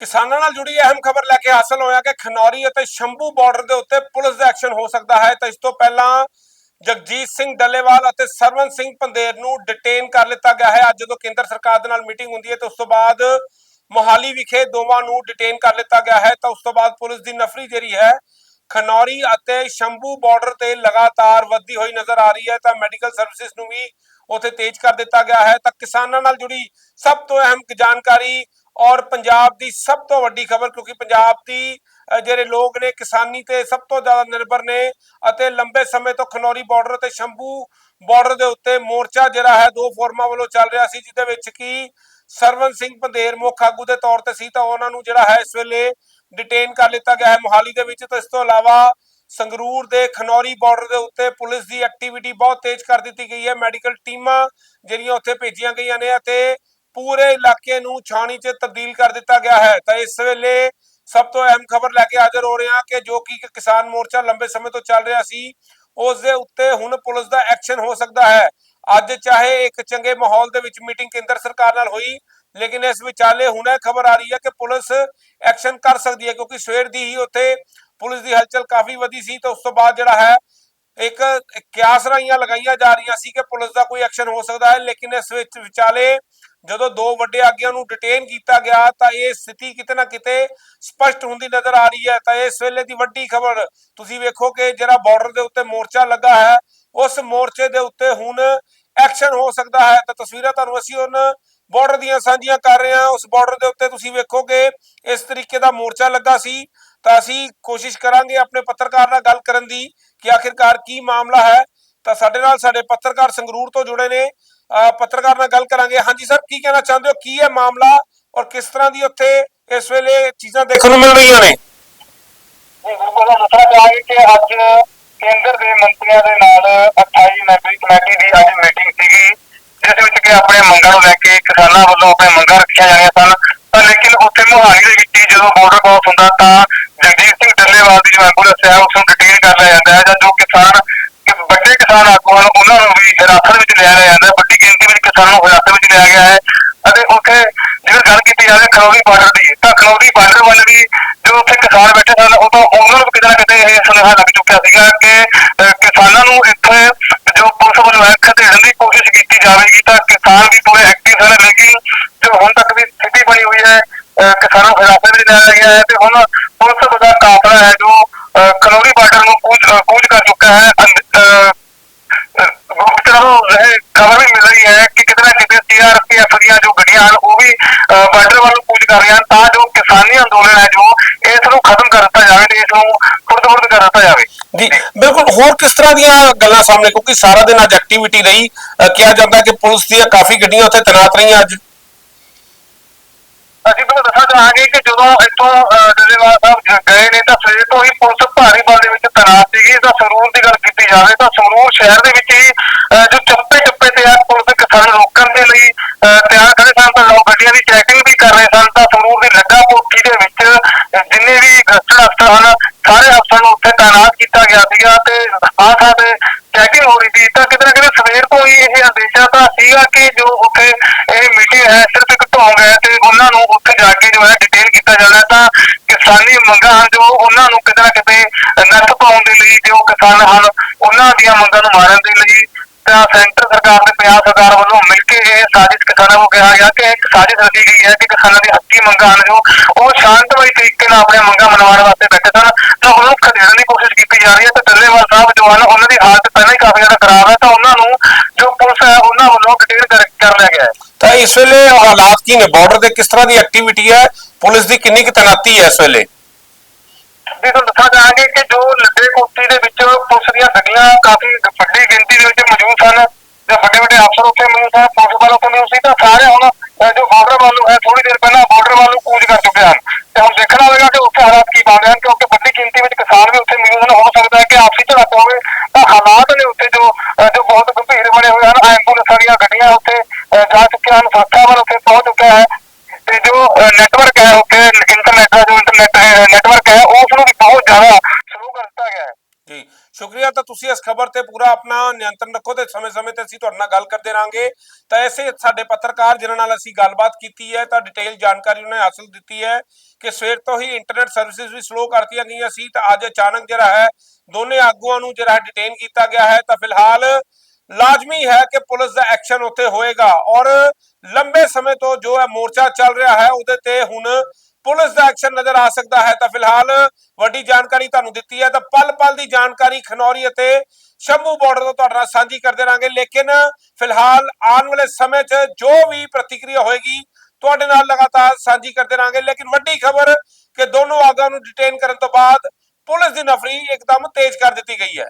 ਕਿਸਾਨਾਂ ਨਾਲ ਜੁੜੀ ਅਹਿਮ ਖਬਰ ਲੈ ਕੇ ਹਾਸਲ ਹੋਇਆ ਕਿ ਖਨੌਰੀ ਅਤੇ ਸ਼ੰਭੂ ਬਾਰਡਰ ਦੇ ਉੱਤੇ ਪੁਲਿਸ ਦਾ ਐਕਸ਼ਨ ਹੋ ਸਕਦਾ ਹੈ। ਤਾਂ ਇਸ ਤੋਂ ਪਹਿਲਾਂ ਜਗਜੀਤ ਸਿੰਘ ਡੱਲੇਵਾਲ ਅਤੇ ਸਰਵਨ ਸਿੰਘ ਪੰਦੇਰ ਨੂੰ ਡਿਟੇਨ ਕਰ ਲਿੱਤਾ ਗਿਆ ਹੈ। ਅੱਜ ਜਦੋਂ ਕੇਂਦਰ ਸਰਕਾਰ ਦੇ ਨਾਲ ਮੀਟਿੰਗ ਹੁੰਦੀ ਹੈ ਤਾਂ ਉਸ ਤੋਂ ਬਾਅਦ ਮੋਹਾਲੀ ਵਿਖੇ ਦੋਵਾਂ ਨੂੰ ਡਿਟੇਨ ਕਰ ਲਿੱਤਾ ਗਿਆ ਹੈ। ਤਾਂ ਉਸ ਤੋਂ ਬਾਅਦ ਪੁਲਿਸ ਦੀ ਨਫਰੀ ਜਿਹੜੀ ਹੈ, ਖਨੌਰੀ ਅਤੇ ਸ਼ੰਭੂ ਬਾਰਡਰ ਤੇ ਲਗਾਤਾਰ ਵੱਧਦੀ ਹੋਈ ਨਜ਼ਰ ਆ ਰਹੀ ਹੈ। ਤਾਂ ਮੈਡੀਕਲ ਸਰਵਿਸਿਜ਼ ਨੂੰ ਵੀ ਉਥੇ ਤੇਜ਼ ਕਰ ਦਿੱਤਾ ਗਿਆ ਹੈ। ਤਾਂ ਕਿਸਾਨਾਂ ਨਾਲ ਜੁੜੀ ਸਭ ਤੋਂ ਅਹਿਮ ਜਾਣਕਾਰੀ ਔਰ ਪੰਜਾਬ ਦੀ ਸਭ ਤੋਂ ਵੱਡੀ ਖਬਰ, ਕਿਉਂਕਿ ਪੰਜਾਬ ਦੀ ਜਿਹੜੇ ਲੋਕ ਨੇ, ਕਿਸਾਨੀ ਤੇ ਸਭ ਤੋਂ ਜ਼ਿਆਦਾ ਨਿਰਭਰ ਨੇ ਅਤੇ ਲੰਬੇ ਸਮੇਂ ਤੋਂ ਖਨੌਰੀ ਬਾਰਡਰ ਤੇ ਸ਼ੰਭੂ ਬਾਰਡਰ ਦੇ ਉੱਤੇ ਮੋਰਚਾ ਜਿਹੜਾ ਹੈ, ਦੋ ਫੋਰਮਾਂ ਵੱਲੋਂ ਚੱਲ ਰਿਹਾ ਸੀ, ਜਿਹਦੇ ਵਿੱਚ ਕੀ ਸਰਵਨ ਸਿੰਘ ਪੰਦੇਰ ਮੁੱਖ ਆਗੂ ਦੇ ਤੌਰ ਤੇ ਸੀ, ਤਾਂ ਉਹਨਾਂ ਨੂੰ ਜਿਹੜਾ ਹੈ, ਇਸ ਵੇਲੇ ਡਿਟੇਨ ਕਰ ਲਿੱਤਾ ਗਿਆ ਹੈ ਮੋਹਾਲੀ ਦੇ ਵਿੱਚ। ਤਾਂ ਇਸ ਤੋਂ ਇਲਾਵਾ ਸੰਗਰੂਰ ਦੇ ਖਨੌਰੀ ਬਾਰਡਰ ਦੇ ਉੱਤੇ ਪੁਲਿਸ ਦੀ ਐਕਟੀਵਿਟੀ ਬਹੁਤ ਤੇਜ਼ ਕਰ ਦਿੱਤੀ ਗਈ ਹੈ। ਮੈਡੀਕਲ ਟੀਮਾਂ ਜਿਹੜੀਆਂ ਉੱਥੇ ਭੇਜੀਆਂ ਗਈਆਂ ਨੇ ਅਤੇ ਪੂਰੇ ਇਲਾਕੇ ਨੂੰ ਛਾਣੀ 'ਚ ਤਬਦੀਲ ਕਰ ਦਿੱਤਾ ਗਿਆ ਹੈ। ਤਾਂ ਇਸ ਵੇਲੇ ਸਭ ਤੋਂ ਅਹਿਮ ਖਬਰ ਲੈ ਕੇ ਹਾਜ਼ਰ ਹੋ ਰਹੇ ਹਾਂ ਕਿ ਜੋ ਕਿ ਕਿਸਾਨ ਮੋਰਚਾ ਲੰਬੇ ਸਮੇਂ ਤੋਂ ਚੱਲ ਰਿਹਾ ਸੀ, ਉਸ ਦੇ ਉੱਤੇ ਹੁਣ ਪੁਲਿਸ ਦਾ ਐਕਸ਼ਨ ਹੋ ਸਕਦਾ ਹੈ। ਅੱਜ ਚਾਹੇ ਇੱਕ ਚੰਗੇ ਮਾਹੌਲ ਦੇ ਵਿੱਚ ਮੀਟਿੰਗ ਕੇਂਦਰ ਸਰਕਾਰ ਨਾਲ ਹੋਈ, ਲੇਕਿਨ ਇਸ ਵਿਚਾਲੇ ਹੁਣ ਇਹ ਖਬਰ ਆ ਰਹੀ ਹੈ ਕਿ ਪੁਲਿਸ ਐਕਸ਼ਨ ਕਰ ਸਕਦੀ ਹੈ, ਕਿਉਂਕਿ ਸਵੇਰ ਦੀ ਹੀ ਉੱਥੇ ਪੁਲਿਸ ਦੀ ਹਲਚਲ ਕਾਫੀ ਵਧੀ ਸੀ। ਤਾਂ ਉਸ ਤੋਂ ਬਾਅਦ ਜਿਹੜਾ ਹੈ, ਇੱਕ ਕਿਆਸ ਰਾਈਆਂ ਲਗਾਈਆਂ ਜਾ ਰਹੀਆਂ ਸੀ ਕਿ ਪੁਲਿਸ ਦਾ ਕੋਈ ਐਕਸ਼ਨ ਹੋ ਸਕਦਾ ਹੈ, ਲੇਕਿਨ ਇਸ ਵਿੱਚ ਵਿਚਾਲੇ ਜਦੋਂ ਦੋ ਵੱਡੇ ਆਗਿਆਂ ਨੂੰ ਡਿਟੇਨ ਕੀਤਾ ਗਿਆ ਤਾਂ ਇਹ ਸਥਿਤੀ ਕਿਤੇ ਨਾ ਕਿਤੇ ਸਪਸ਼ਟ ਹੁੰਦੀ ਨਜ਼ਰ ਆ ਰਹੀ ਹੈ। ਤਾਂ ਇਸ ਵੇਲੇ ਦੀ ਵੱਡੀ ਖਬਰ, ਤੁਸੀਂ ਵੇਖੋ ਕਿ ਜਿਹੜਾ ਬਾਰਡਰ ਦੇ ਉੱਤੇ ਮੋਰਚਾ ਲੱਗਾ ਹੈ, ਉਸ ਮੋਰਚੇ ਦੇ ਉੱਤੇ ਹੁਣ ਐਕਸ਼ਨ ਹੋ ਸਕਦਾ ਹੈ। ਤਾਂ ਤਸਵੀਰਾਂ ਤੁਹਾਨੂੰ ਅਸੀਂ ਉਹਨਾਂ ਬਾਰਡਰ ਦੀਆਂ ਸਾਂਝੀਆਂ ਕਰ ਰਹੇ ਹਾਂ। ਉਸ ਬਾਰਡਰ ਦੇ ਉੱਤੇ ਤੁਸੀਂ ਵੇਖੋਗੇ ਇਸ ਤਰੀਕੇ ਦਾ ਮੋਰਚਾ ਲੱਗਾ ਸੀ। ਤਾਂ ਅਸੀਂ ਕੋਸ਼ਿਸ਼ ਕਰਾਂਗੇ ਆਪਣੇ ਪੱਤਰਕਾਰ ਨਾਲ ਗੱਲ ਕਰਨ ਦੀ ਕਿ ਆਖਿਰਕਾਰ ਕੀ ਮਾਮਲਾ ਹੈ। ਤਾਂ ਸਾਡੇ ਨਾਲ ਸਾਡੇ ਪੱਤਰਕਾਰ ਸੰਗਰੂਰ ਤੋਂ ਜੁੜੇ ਨੇ। ਪੱਤਰਕਾਰ ਨਾਲ ਗੱਲ ਕਰਾਂਗੇ। ਹਾਂਜੀ ਸਰ, ਕੀ ਕਹਿਣਾ ਚਾਹੁੰਦੇ ਹੋ? ਕੀ ਹੈ ਮਾਮਲਾ ਔਰ ਕਿਸ ਤਰ੍ਹਾਂ ਦੀ ਉੱਥੇ ਇਸ ਵੇਲੇ ਚੀਜ਼ਾਂ ਦੇਖਣ ਨੂੰ ਮਿਲ ਰਹੀਆਂ ਨੇ? ਬਿਲਕੁਲ ਦੱਸਣਾ ਚਾਹਾਂਗੇ ਕਿ ਅੱਜ ਕੇਂਦਰ ਦੇ ਮੰਤਰੀਆਂ ਦੇ ਨਾਲ 28 ਮੈਂਬਰੀ ਕਮੇਟੀ ਦੀ ਅੱਜ ਮੀਟਿੰਗ ਸੀਗੀ, ਜਿਸ ਵਿੱਚ ਕਿ ਆਪਣੇ ਮੰਗਾਂ ਨੂੰ ਲੈ ਕੇ ਕਿਸਾਨਾਂ ਵੱਲੋਂ ਆਪਣੇ ਮੰਗਾਂ ਰੱਖੀਆਂ ਜਾਣੀਆਂ ਸਨ। ਪਰ ਲੇਕਿਨ ਉੱਥੇ ਮੁਹਾਲੀ ਦੇ ਵਿੱਚ ਹੀ ਜਦੋਂ ਬਾਰਡਰ ਕ੍ਰਾਸ ਹੁੰਦਾ ਤਾਂ ਜਗਜੀਤ ਸਿੰਘ ਡੱਲੇਵਾਲ ਦੀ ਜੋ ਐਂਬੂਲੈਂਸ ਹੈ, ਉਸ ਨੂੰ ਡਿਟੇਨ ਕਰ ਲਿਆ ਜਾਂਦਾ ਹੈ, ਜਾਂ ਜੋ ਕਿਸਾਨ ਵੱਡੇ ਕਿਸਾਨ ਆਗੂ ਹਨ ਉਹਨਾਂ ਨੂੰ ਵੀ ਹਿਰਾਸਤ ਵਿੱਚ ਲਿਆ ਜਾਂਦਾ ਹੈ ਵੱਡੀ ਗਿਣਤੀ ਵਿੱਚ ਕਿਸਾਨਾਂ ਨੂੰ ਹਿਰਾਸਤ ਵਿੱਚ ਲਿਆ ਗਿਆ ਹੈ। ਅਤੇ ਉੱਥੇ ਜੇਕਰ ਗੱਲ ਕੀਤੀ ਜਾਵੇ ਖਨੌਰੀ ਬਾਰਡਰ ਦੀ ਤਾਂ ਖਨੌਰੀ ਬਾਰਡਰ ਵੱਲ ਵੀ ਜੋ ਉੱਥੇ ਕਿਸਾਨ ਬੈਠੇ ਸਨ ਉਹ ਤਾਂ ਉਹਨਾਂ ਨੂੰ ਕਿਤੇ ਨਾ ਕਿਤੇ ਇਹ ਸੁਨੇਹਾ ਲੱਗ ਚੁੱਕਿਆ ਸੀਗਾ ਕਿ ਕਿਸਾਨਾਂ ਨੂੰ ਇੱਥੇ ਜੋ ਪੁਲਿਸ ਵੱਲੋਂ ਖਦੇੜਨ ਦੀ ਕੋਸ਼ਿਸ਼ ਕੀਤੀ ਜਾਵੇਗੀ ਤਾਂ ਕਿਸਾਨ ਵੀ ਪੂਰੇ ਐਕਟਿਵ ਹਨ ਲੇਕਿਨ ਜੋ ਹੁਣ ਤੱਕ ਵੀ ਸਥਿਤੀ ਬਣੀ ਹੋਈ ਹੈ ਅਹ, ਕਿਸਾਨਾਂ ਨੂੰ ਹਿਰਾਸਤ ਵਿੱਚ ਲਿਆ ਗਿਆ ਹੈ। ਤੇ ਹੁਣ ਪੁਲਿਸ ਦਾ ਕਾਫਲਾ ਹੈ ਜੋ ਅਹ, ਖਨੌਰੀ ਬਾਰਡਰ ਨੂੰ ਕੂਚ ਅਹ, ਕੂਚ ਕਰ ਚੁੱਕਾ ਹੈ ਅੰਦ- ਅਹ, ਗੁਪਤ ਨੂੰ ਇਹ ਖਬਰ ਵੀ ਮਿਲ ਰਹੀ ਹੈ ਕਿ ਕਿਤੇ ਨਾ ਕਿਤੇ ਸੀਆਰਪੀਐਫ ਦੀਆਂ ਜੋ ਗੱਡੀਆਂ ਹਨ ਉਹ ਵੀ ਬਾਰਡਰ ਵੱਲ ਕੂਚ ਕਰ ਰਹੀਆਂ ਹਨ ਤਾਂ ਜੋ ਕਿਸਾਨੀ ਅੰਦੋਲਨ ਹੈ ਜੋ ਇਸ ਨੂੰ ਖਤਮ ਕਰ ਦਿੱਤਾ ਜਾਵੇ ਤੇ ਇਸ ਨੂੰ ਖੁਰਦ-ਖੁਰਦ ਕਰ ਦਿੱਤਾ ਜਾਵੇ। ਜੀ ਬਿਲਕੁਲ। ਹੋਰ ਕਿਸ ਤਰ੍ਹਾਂ ਦੀਆਂ ਗੱਲਾਂ ਸਾਹਮਣੇ? ਕਿਉਂਕਿ ਸਾਰਾ ਦਿਨ ਅੱਜ ਐਕਟੀਵਿਟੀ ਰਹੀ ਕਿਹਾ ਜਾਂਦਾ ਕਿ ਪੁਲਿਸ ਦੀਆਂ ਕਾਫੀ ਗੱਡੀਆਂ ਉੱਥੇ ਤੈਨਾਤ ਰਹੀਆਂ ਅੱਜ। ਅਸੀਂ ਤੁਹਾਨੂੰ ਦੱਸਣਾ ਚਾਹਾਂਗੇ ਕਿ ਜਦੋਂ ਇੱਥੋਂ ਅਹ, ਡੱਲੇਵਾਲ ਸਾਹਿਬ ਗਏ ਨੇ ਤਾਂ ਸਵੇਰ ਤੋਂ ਹੀ ਪੁਲਿਸ ਭਾਰੀ ਬਲ ਦੇ ਵਿੱਚ ਤੈਨਾਤ ਸੀਗੀ। ਤਾਂ ਸੰਗਰੂਰ ਦੀ ਗੱਲ ਕੀਤੀ ਜਾਵੇ ਤਾਂ ਸੰਗਰੂਰ ਸ਼ਹਿਰ ਦੇ ਵਿੱਚ ਹੀ ਜੋ ਲਈ ਤਿਆਰ ਖੜੇ ਸਨ ਤਾਂ ਲੋਕ ਗੱਡੀਆਂ ਦੀ ਚੈਕਿੰਗ ਵੀ ਕਰ ਰਹੇ ਸਨ ਤਾਂ ਸੰਗਰੂਰ ਦੀ ਲੱਗਾ ਕੋਠੀ ਦੇ ਵਿੱਚ ਜਿੰਨੇ ਵੀ ਗਸਤ ਅਫਸਰ ਹਨ, ਸਾਰੇ ਅਫਸਰਾਂ ਨੂੰ ਉੱਥੇ ਤਾਇਨਾਤ ਕੀਤਾ ਗਿਆ ਸੀਗਾ ਤੇ ਆਹ ਤੇ ਚੈਕਿੰਗ ਹੋ ਰਹੀ ਸੀ। ਤਾਂ ਕਿਤੇ ਨਾ ਕਿਤੇ ਸਵੇਰ ਤੋਂ ਹੀ ਇਹ ਅੰਦੇਸ਼ਾ ਤਾਂ ਸੀਗਾ ਕਿ ਜੋ ਉੱਥੇ ਇਹ ਮੀਟਿੰਗ ਹੈ, ਸਿਰਫ ਇੱਕ ਢੋਂਗ ਹੈ ਤੇ ਉਹਨਾਂ ਨੂੰ ਉੱਥੇ ਜਾ ਕੇ ਜੋ ਹੈ ਡਿਟੇਲ ਕੀਤਾ ਜਾਣਾ ਤਾਂ ਕਿਸਾਨੀ ਮੰਗਾਂ ਹਨ ਜੋ ਉਹਨਾਂ ਨੂੰ ਕਿਤੇ ਨਾ ਕਿਤੇ ਨੱਥ ਪਾਉਣ ਦੇ ਲਈ, ਜੋ ਕਿਸਾਨ ਹਨ, ਉਹਨਾਂ ਦੀਆਂ ਮੰਗਾਂ ਨੂੰ ਮਾਰਨ ਦੇ ਲਈ ਤਾਂ ਸੈਂਟਰ ਸਰਕਾਰ ਤੇ ਪੰਜਾਬ ਸਰਕਾਰ ਵੱਲੋਂ ਮਿਲ ਕੇ ਇਹ ਸਾਜ਼ਿਸ਼ ਕਿਸਾਨਾਂ ਨੂੰ ਕਿਹਾ ਗਿਆ ਕਿ ਇੱਕ ਸਾਜ਼ਿਸ਼ ਰਚੀ ਗਈ ਹੈ ਕਿ ਕਿਸਾਨਾਂ ਦੀ ਹੱਕੀ ਮੰਗਾਂ ਹਨ ਜੋ ਉਹ ਸ਼ਾਂਤਮਈ ਤਰੀਕੇ ਨਾਲ ਆਪਣੀਆਂ ਮੰਗਾਂ ਮਨਵਾਉਣ ਵਾਸਤੇ ਬੈਠੇ ਸਨ। ਤਾਂ ਉਹਨੂੰ ਖਦੇੜਨ ਦੀ ਕੋਸ਼ਿਸ਼ ਕੀਤੀ ਜਾ ਰਹੀ ਹੈ ਤੇ ਡੱਲੇਵਾਲ ਸਾਹਿਬ ਜੋ ਹਨ ਉਹਨਾਂ ਦੀ ਹਾਲਤ ਪਹਿਲਾਂ ਹੀ ਕਾਫੀ ਜ਼ਿਆਦਾ ਖਰਾਬ ਹੈ ਤਾਂ ਉਹਨਾਂ ਨੂੰ ਜੋ ਪੁਲਿਸ ਹੈ ਉਹਨਾਂ ਵੱਲੋਂ ਡਿਟੇਲ ਕਰ ਲਿਆ ਗਿਆ ਹੈ। ਤਾਂ ਇਸ ਵੇਲੇ ਹਾਲਾਤ ਕੀ ਨੇ? ਬਾਰਡਰ ਤੇ ਕਿਸ ਤਰ੍ਹਾਂ ਦੀ ਐਕਟੀਵਿਟੀ ਹੈ? ਪੁਲਿਸ ਦੀ ਕਿੰਨੀ ਕੁ ਤੈਨਾਤੀ ਹੈ ਇਸ ਵੇਲੇ? ਵੀ ਤੁਹਾਨੂੰ ਦੱਸਣਾ ਚਾਹਾਂਗੇ ਕਿ ਜੋ ਲੱਡੇ ਕੋਠੀ ਦੇ ਵਿੱਚ ਪੁਲਿਸ ਦੀਆਂ ਗੱਡੀਆਂ ਕਾਫੀ ਵੱਡੀ ਗਿਣਤੀ ਦੇ ਵਿੱਚ ਵੱਡੇ ਵੱਡੇ ਅਫਸਰ ਉੱਥੇ ਮੌਜੂਦ ਸਨ ਪੁਲਿਸ ਵਾਲੇ ਉੱਥੇ ਮੌਜੂਦ ਸੀ ਤਾਂ ਸਾਰੇ ਹੁਣ ਅਹ, ਜੋ ਬਾਰਡਰ ਵੱਲ ਨੂੰ ਹੈ ਥੋੜੀ ਦੇਰ ਪਹਿਲਾਂ ਬਾਰਡਰ ਵੱਲ ਨੂੰ ਕੂਚ ਕਰ ਚੁੱਕੇ ਹਨ। ਤੇ ਹੁਣ ਦੇਖਣਾ ਹੋਵੇਗਾ ਕਿ ਉੱਥੇ ਹਾਲਾਤ ਕੀ ਬਣ ਹਨ ਕਿਉਂਕਿ ਵੱਡੀ ਗਿਣਤੀ ਵਿੱਚ ਕਿਸਾਨ ਵੀ ਉੱਥੇ ਮੌਜੂਦ ਹਨ ਹੋ ਸਕਦਾ ਹੈ ਕਿ ਆਪਸੀ ਝੜਪ ਹੋਵੇ ਤਾਂ ਹਾਲਾਤ ਨੇ ਉੱਥੇ ਜੋ ਅਹ, ਜੋ ਬਹੁਤ ਗੰਭੀਰ ਬਣੇ ਹੋਏ ਹਨ। ਐਂਬੂਲੈਂਸਾਂ ਦੀਆਂ ਗੱਡੀਆਂ ਉੱਥੇ ਅਹ, ਜਾ ਚੁੱਕੀਆਂ ਹਨ ਸੰਸਥਾ ਵੱਲ ਉੱਥੇ ਪਹੁੰਚ ਚੁੱਕਿਆ ਹੈ। ਤੇ ਜੋ ਨੈਟਵਰਕ ਹੈ ਉੱਥੇ ਇੰਟਰਨੈਟ ਦਾ ਜੋ ਇੰਟਰਨੈਟ ਨੈਟਵਰਕ ਹੈ ਉਸ ਨੂੰ ਵੀ ਬਹੁਤ ਜ਼ਿਆਦਾ ਸ਼ੁਰੂ ਕਰ ਸ਼ੁਕਰੀਆ, ਤਾਂ ਤੁਸੀਂ ਇਸ ਖਬਰ ਤੇ ਪੂਰਾ ਆਪਣਾ ਨਿਯੰਤਰਣ ਰੱਖੋ ਤੇ ਸਮੇਂ-ਸਮੇਂ ਤੇ ਅਸੀਂ ਤੁਹਾਡੇ ਨਾਲ ਗੱਲ ਕਰਦੇ ਰਾਂਗੇ ਤਾਂ ਐਸੇ ਸਾਡੇ ਪੱਤਰਕਾਰ ਜਿਨ੍ਹਾਂ ਨਾਲ ਅਸੀਂ ਗੱਲਬਾਤ ਕੀਤੀ ਹੈ, ਤਾਂ ਡਿਟੇਲ ਜਾਣਕਾਰੀ ਉਹਨਾਂ ਨੇ ਹਾਸਲ ਦਿੱਤੀ ਹੈ ਕਿ ਸਵੇਰ ਤੋਂ ਹੀ ਇੰਟਰਨੈਟ ਸਰਵਿਸਿਜ਼ ਵੀ ਸਲੋ ਕਰਤੀਆਂ ਗਈਆਂ ਸੀ, ਤਾਂ ਅੱਜ ਅਚਾਨਕ ਜਿਹੜਾ ਹੈ, ਦੋਨੇ ਆਗੂਆਂ ਨੂੰ ਜਿਹੜਾ ਡਿਟੇਨ ਕੀਤਾ ਗਿਆ ਹੈ। ਤਾਂ ਫਿਲਹਾਲ ਲਾਜ਼ਮੀ ਹੈ ਕਿ ਪੁਲਿਸ ਦਾ ਐਕਸ਼ਨ ਉੱਥੇ ਹੋਏਗਾ ਔਰ ਲੰਬੇ ਸਮੇਂ ਤੋਂ ਜੋ ਹੈ ਮੋਰਚਾ ਚੱਲ ਰਿਹਾ ਹੈ, ਉਹਦੇ ਤੇ ਹੁਣ ਪੁਲਿਸ ਦਾ ਐਕਸ਼ਨ ਨਜ਼ਰ ਆ ਸਕਦਾ ਹੈ। ਤਾਂ ਫਿਲਹਾਲ ਵੱਡੀ ਜਾਣਕਾਰੀ ਤੁਹਾਨੂੰ ਦਿੱਤੀ ਹੈ। ਤਾਂ ਪਲ ਪਲ ਦੀ ਜਾਣਕਾਰੀ ਖਨੌਰੀ ਅਤੇ ਸ਼ੰਭੂ ਬਾਰਡਰ ਤੋਂ ਤੁਹਾਡੇ ਨਾਲ ਸਾਂਝੀ ਕਰਦੇ ਰਾਂਗੇ ਲੇਕਿਨ ਫਿਲਹਾਲ ਆਉਣ ਵਾਲੇ ਸਮੇਂ 'ਚ ਜੋ ਵੀ ਪ੍ਰਤੀਕਿਰਿਆ ਹੋਏਗੀ, ਤੁਹਾਡੇ ਨਾਲ ਲਗਾਤਾਰ ਸਾਂਝੀ ਕਰਦੇ ਰਾਂਗੇ ਲੇਕਿਨ ਵੱਡੀ ਖਬਰ ਕਿ ਦੋਨੋਂ ਆਗਾਂ ਨੂੰ ਡਿਟੇਨ ਕਰਨ ਤੋਂ ਬਾਅਦ ਪੁਲਿਸ ਦੀ ਨਫਰੀ ਇੱਕਦਮ ਤੇਜ਼ ਕਰ ਦਿੱਤੀ ਗਈ ਹੈ।